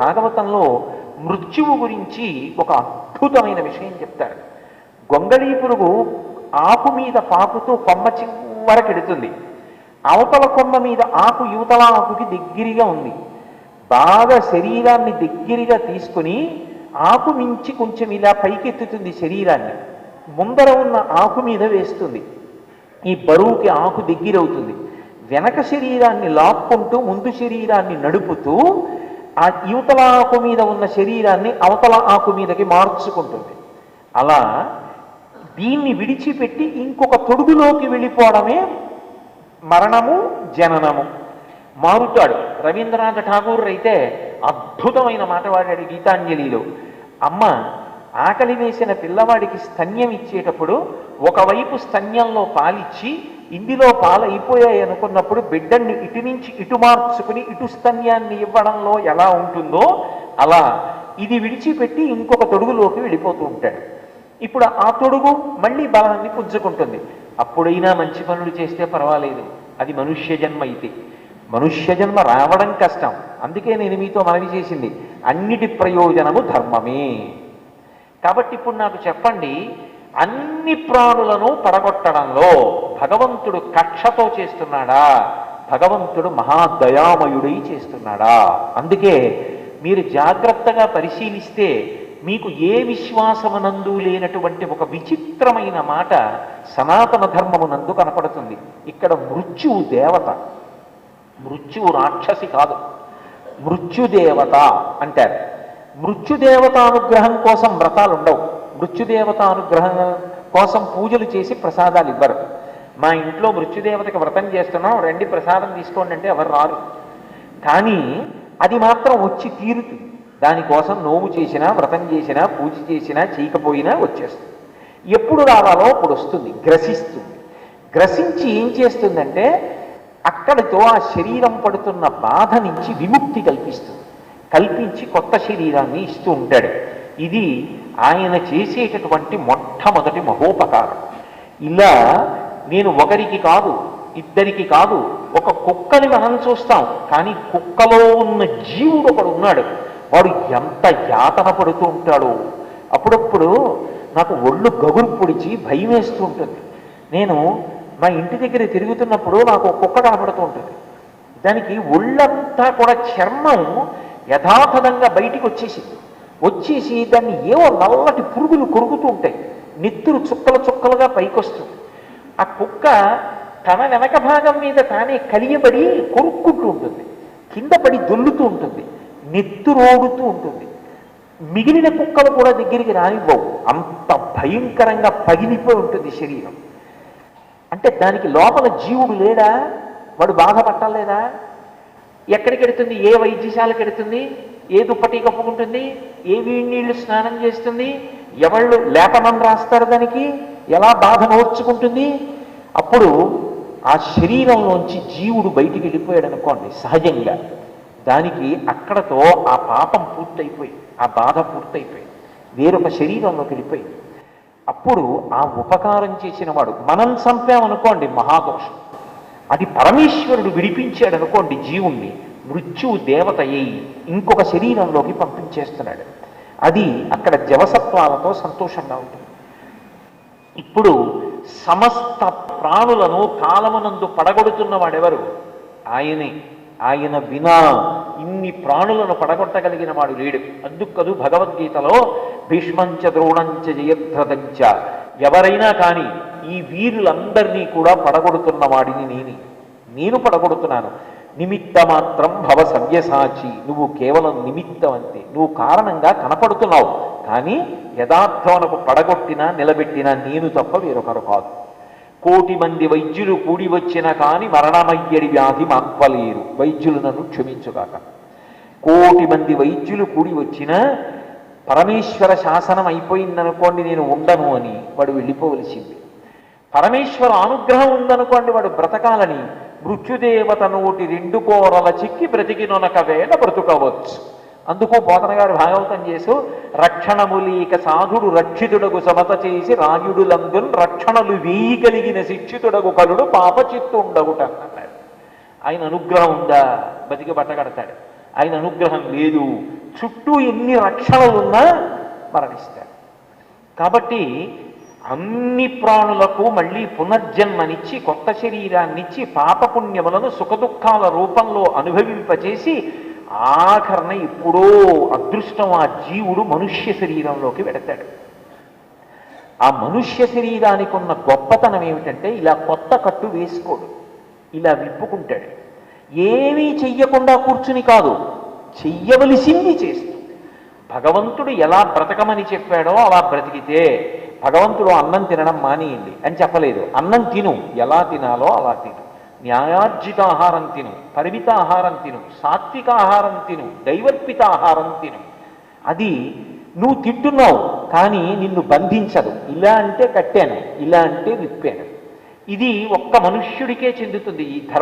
భాగవతంలో మృత్యువు గురించి ఒక అద్భుతమైన విషయం చెప్తారు. గొంగళీ పురుగు ఆకు మీద పాకుతూ కొమ్మ చివరకెడుతుంది అవతల కొమ్మ మీద ఆకు యువతల ఆకుకి దగ్గరగా ఉంది. బాగా శరీరాన్ని దగ్గరగా తీసుకుని ఆకు మించి కొంచెం ఇలా పైకెత్తుతుంది శరీరాన్ని. ముందర ఉన్న ఆకు మీద వేస్తుంది. ఈ బరువుకి ఆకు దగ్గరవుతుంది. వెనక శరీరాన్ని లాక్కుంటూ ముందు శరీరాన్ని నడుపుతూ ఆ యువతల ఆకు మీద ఉన్న శరీరాన్ని అవతల ఆకు మీదకి మార్చుకుంటుంది. అలా దీన్ని విడిచిపెట్టి ఇంకొక తొడుగులోకి వెళ్ళిపోవడమే మరణము జననము. మారుతాడు. రవీంద్రనాథ్ ఠాగూర్ అయితే అద్భుతమైన మాట వాడాడు గీతాంజలిలో. అమ్మ ఆకలి వేసిన పిల్లవాడికి స్తన్యం ఇచ్చేటప్పుడు ఒకవైపు స్తన్యంలో పాలిచ్చి ఇందులో పాలైపోయాయి అనుకున్నప్పుడు బిడ్డన్ని ఇటు నుంచి ఇటు మార్చుకుని ఇటు స్తన్యాన్ని ఇవ్వడంలో ఎలా ఉంటుందో అలా ఇది విడిచిపెట్టి ఇంకొక తొడుగులోకి వెళ్ళిపోతూ ఉంటాడు. ఇప్పుడు ఆ తొడుగు మళ్ళీ బలాన్ని పుంజుకుంటుంది. అప్పుడైనా మంచి పనులు చేస్తే పర్వాలేదు. అది మనుష్య జన్మ అయితే. మనుష్య జన్మ రావడం కష్టం. అందుకే నేను మీతో మనవి చేసింది. అన్నిటి ప్రయోజనము ధర్మమే. కాబట్టి ఇప్పుడు నాకు చెప్పండి అన్ని ప్రాణులను పడగొట్టడంలో భగవంతుడు కక్షతో చేస్తున్నాడా? భగవంతుడు మహాదయామయుడై చేస్తున్నాడా? అందుకే మీరు జాగ్రత్తగా పరిశీలిస్తే మీకు ఏ విశ్వాసమునందు లేనటువంటి ఒక విచిత్రమైన మాట సనాతన ధర్మమునందు కనపడుతుంది. ఇక్కడ మృత్యువు దేవత. మృత్యువు రాక్షసి కాదు. మృత్యుదేవత అంటారు. మృత్యుదేవత అనుగ్రహం కోసం వ్రతాలు ఉండవు మృత్యుదేవత అనుగ్రహం కోసం పూజలు చేసి ప్రసాదాలు ఇవ్వరు. మా ఇంట్లో మృత్యుదేవతకి వ్రతం చేస్తున్నాం రండి ప్రసాదం తీసుకోండి అంటే ఎవరు రారు. కానీ అది మాత్రం వచ్చి తీరుతుంది. దానికోసం నోము చేసినా వ్రతం చేసినా పూజ చేసినా చేయకపోయినా వచ్చేస్తుంది. ఎప్పుడు రావాలో అప్పుడు వస్తుంది గ్రసిస్తుంది. గ్రసించి ఏం చేస్తుందంటే అక్కడితో ఆ శరీరం పడుతున్న బాధ నుంచి విముక్తి కల్పిస్తుంది. కల్పించి కొత్త శరీరాన్ని ఇస్తూ ఉంటాడు. ఇది ఆయన చేసేటటువంటి మొట్టమొదటి మహోపకారం. ఇలా నేను ఒకరికి కాదు ఇద్దరికి కాదు ఒక కుక్కని మనం చూస్తాం కానీ కుక్కలో ఉన్న జీవుడు ఒకడు ఉన్నాడు. వాడు ఎంత యాతన పడుతూ ఉంటాడో. అప్పుడప్పుడు నాకు ఒళ్ళు గగురు పొడిచి భయం వేస్తూ ఉంటుంది. నేను మా ఇంటి దగ్గర తిరుగుతున్నప్పుడు నాకు కుక్క కనపడుతూ ఉంటుంది. దానికి ఒళ్ళంతా కూడా చర్మం యథాతథంగా బయటికి వచ్చేసింది. వచ్చేసి దాన్ని ఏవో నల్లటి పురుగులు కొరుకుతూ ఉంటాయి. నిత్తులు చుక్కలు చుక్కలుగా పైకొస్తుంది. ఆ కుక్క తన వెనక భాగం మీద తానే కలియబడి కొరుక్కుంటూ ఉంటుంది. కింద పడి దొల్లుతూ ఉంటుంది. నెత్తురోడుతూ ఉంటుంది. మిగిలిన కుక్కలు కూడా దగ్గరికి రానివ్వవు. అంత భయంకరంగా పగిలిపోయి ఉంటుంది శరీరం. అంటే దానికి లోపల జీవుడు లేడా? వాడు బాధపట్టలేదా ఎక్కడికి ఎడుతుంది ఏ వైద్యశాలకు ఎడుతుంది ఏ దుప్పటి కప్పుకుంటుంది? ఏ వీడి నీళ్ళు స్నానం చేస్తుంది? ఎవళ్ళు లేపనం రాస్తారు దానికి? ఎలా బాధ నోర్చుకుంటుంది అప్పుడు ఆ శరీరంలోంచి జీవుడు బయటికి వెళ్ళిపోయాడు అనుకోండి సహజంగా. దానికి అక్కడతో ఆ పాపం పూర్తయిపోయి ఆ బాధ పూర్తయిపోయి వేరొక శరీరంలోకి వెళ్ళిపోయింది. అప్పుడు ఆ ఉపకారం చేసిన వాడు మనం చంపామనుకోండి మహాదోషం. అది పరమేశ్వరుడు విడిపించాడు అనుకోండి జీవుణ్ణి మృత్యువు దేవత అయ్యి ఇంకొక శరీరంలోకి పంపించేస్తున్నాడు. అది అక్కడ జవసత్వాలతో సంతోషంగా ఉంటుంది. ఇప్పుడు సమస్త ప్రాణులను కాలమునందు పడగొడుతున్న వాడెవరు ఆయనే. ఆయన వినా ఇన్ని ప్రాణులను పడగొట్టగలిగిన వాడు లేడు. అందుకదు భగవద్గీతలో భీష్మంచ ద్రోణంచ జయధ్రదంచ ఎవరైనా కానీ ఈ వీరులందరినీ కూడా పడగొడుతున్న వాడిని నేనే. నేను పడగొడుతున్నాను. నిమిత్త మాత్రం భవ సవ్యసాచి. నువ్వు కేవలం నిమిత్తం అంతే నువ్వు కారణంగా కనపడుతున్నావు. కానీ యథార్థమునకు పడగొట్టినా నిలబెట్టినా నేను తప్ప వేరొకరు కాదు. కోటి మంది వైద్యులు కూడి వచ్చిన కాని మరణమయ్యడి వ్యాధి మాక్వలేరు వైద్యులు నన్ను క్షమించుగాక. కోటి మంది వైద్యులు కూడి వచ్చినా పరమేశ్వర శాసనం అయిపోయిందనుకోండి నేను ఉండను అని వాడు వెళ్ళిపోవలసింది. పరమేశ్వర అనుగ్రహం ఉందనుకోండి వాడు బ్రతకాలని మృత్యుదేవత నోటి రెండు కోరల చిక్కి బ్రతికినొనక వేళ బ్రతుకవచ్చు. అందుకు బోధన గారు భాగవతం చేసు రక్షణములీక సాధుడు రక్షితుడకు సమత చేసి రాయుడులందున్ రక్షణలు వేయి కలిగిన కలుడు పాప చిత్తుండగుట అన్నాడు. ఆయన అనుగ్రహం ఉందా? బతికి బట్టగడతాడు. ఆయన అనుగ్రహం లేదు. చుట్టూ ఎన్ని రక్షణలున్నా మరణిస్తారు. కాబట్టి అన్ని ప్రాణులకు మళ్ళీ పునర్జన్మనిచ్చి కొత్త శరీరాన్నిచ్చి పాపపుణ్యములను సుఖదుఖాల రూపంలో అనుభవింపచేసి ఆఖరణ ఎప్పుడో అదృష్టం ఆ జీవుడు మనుష్య శరీరంలోకి వెడతాడు. ఆ మనుష్య శరీరానికి ఉన్న గొప్పతనం ఏమిటంటే ఇలా కొత్త కట్టు వేసుకోడు. ఇలా విప్పుకుంటాడు. ఏమీ చెయ్యకుండా కూర్చుని కాదు. చెయ్యవలసింది చేస్తుంది. భగవంతుడు ఎలా బ్రతకమని చెప్పాడో అలా బ్రతికితే భగవంతుడు అన్నం తినడం మానేయండి అని చెప్పలేదు. అన్నం తిను. ఎలా తినాలో అలా తిను. న్యాయార్జిత ఆహారం తిను. పరిమిత ఆహారం తిను. సాత్విక ఆహారం తిను. దైవర్పిత ఆహారం తిను. అది నువ్వు తింటున్నావు కానీ నిన్ను బంధించదు. ఇలా అంటే కట్టాను ఇలా అంటే విప్పాను. ఇది ఒక్క మనుష్యుడికే చెందుతుంది. ఈ ధర్మ